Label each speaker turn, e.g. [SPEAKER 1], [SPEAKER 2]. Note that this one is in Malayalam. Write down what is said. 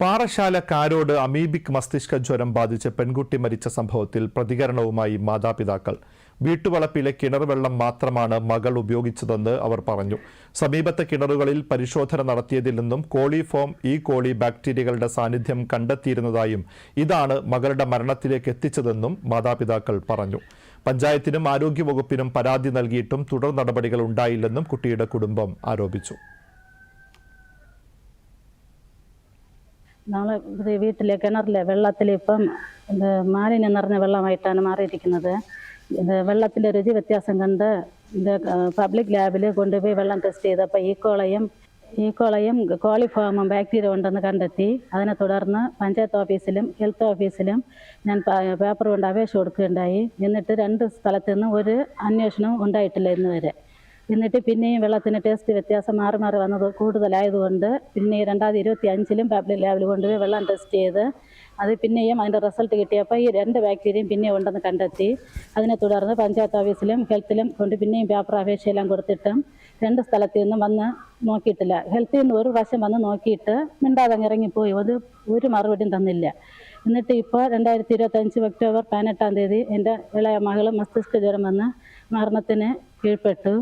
[SPEAKER 1] പാറശാല കാരോട് അമീബിക് മസ്തിഷ്ക ജ്വരം ബാധിച്ച് പെൺകുട്ടി മരിച്ച സംഭവത്തിൽ പ്രതികരണവുമായി മാതാപിതാക്കൾ. വീട്ടുവളപ്പിലെ കിണർ വെള്ളം മാത്രമാണ് മകൾ ഉപയോഗിച്ചതെന്ന് അവർ പറഞ്ഞു. സമീപത്തെ കിണറുകളിൽ പരിശോധന നടത്തിയതിൽ നിന്നും കോളിഫോം ഈ കോളി ബാക്ടീരിയകളുടെ സാന്നിധ്യം കണ്ടെത്തിയിരുന്നതായും ഇതാണ് മകളുടെ മരണത്തിലേക്ക് എത്തിച്ചതെന്നും മാതാപിതാക്കൾ പറഞ്ഞു. പഞ്ചായത്തിനും ആരോഗ്യവകുപ്പിനും പരാതി നൽകിയിട്ടും തുടർ നടപടികൾ ഉണ്ടായില്ലെന്നും കുട്ടിയുടെ കുടുംബം ആരോപിച്ചു.
[SPEAKER 2] നമ്മളെ ഇത് വീട്ടിലെ കിണറിലെ വെള്ളത്തിൽ ഇപ്പം ഇത് മാലിന്യം നിറഞ്ഞ വെള്ളമായിട്ടാണ് മാറിയിരിക്കുന്നത്. ഇത് വെള്ളത്തിന്റെ രുചി വ്യത്യാസം കണ്ട് ഇത് പബ്ലിക് ലാബിൽ കൊണ്ടുപോയി വെള്ളം ടെസ്റ്റ് ചെയ്തപ്പോൾ ഈക്കോളയും ഈക്കോളയും കോളിഫോമും ബാക്ടീരിയ ഉണ്ടെന്ന് കണ്ടെത്തി. അതിനെ തുടർന്ന് പഞ്ചായത്ത് ഓഫീസിലും ഹെൽത്ത് ഓഫീസിലും ഞാൻ പേപ്പർ കൊണ്ട് അപേക്ഷ കൊടുക്കുകയുണ്ടായി. എന്നിട്ട് രണ്ട് സ്ഥലത്തു നിന്നും ഒരു അന്വേഷണവും ഉണ്ടായിട്ടില്ല ഇന്ന് വരെ. എന്നിട്ട് പിന്നെയും വെള്ളത്തിന് ടേസ്റ്റ് വ്യത്യാസം മാറി മാറി വന്നത് കൂടുതലായതുകൊണ്ട് പിന്നെ രണ്ടായിരത്തി ഇരുപത്തി അഞ്ചിലും പബ്ലിക് ലാബിൽ കൊണ്ടുപോയി വെള്ളം ടെസ്റ്റ് ചെയ്ത് അത് പിന്നെയും അതിന്റെ റിസൾട്ട് കിട്ടിയപ്പോൾ ഈ രണ്ട് ബാക്ടീരിയയും പിന്നെ ഉണ്ടെന്ന് കണ്ടെത്തി. അതിനെ തുടർന്ന് പഞ്ചായത്ത് ഓഫീസിലും ഹെൽത്തിലും കൊണ്ട് പിന്നെയും പേപ്പർ അപേക്ഷയെല്ലാം കൊടുത്തിട്ടും രണ്ട് സ്ഥലത്തു നിന്നും വന്ന് നോക്കിയിട്ടില്ല. ഹെൽത്തിൽ നിന്ന് ഒരു പ്രാവശ്യം വന്ന് നോക്കിയിട്ട് മിണ്ടാതെ ഇറങ്ങിപ്പോയി. അത് ഒരു മറുപടിയും തന്നില്ല. എന്നിട്ട് ഇപ്പോൾ രണ്ടായിരത്തി ഇരുപത്തഞ്ച് ഒക്ടോബർ പതിനെട്ടാം തീയതി എന്റെ ഇളയ മകൾ മസ്തിഷ്ക ജ്വരം വന്ന് മരണത്തിന് കീഴ്പ്പെട്ടു.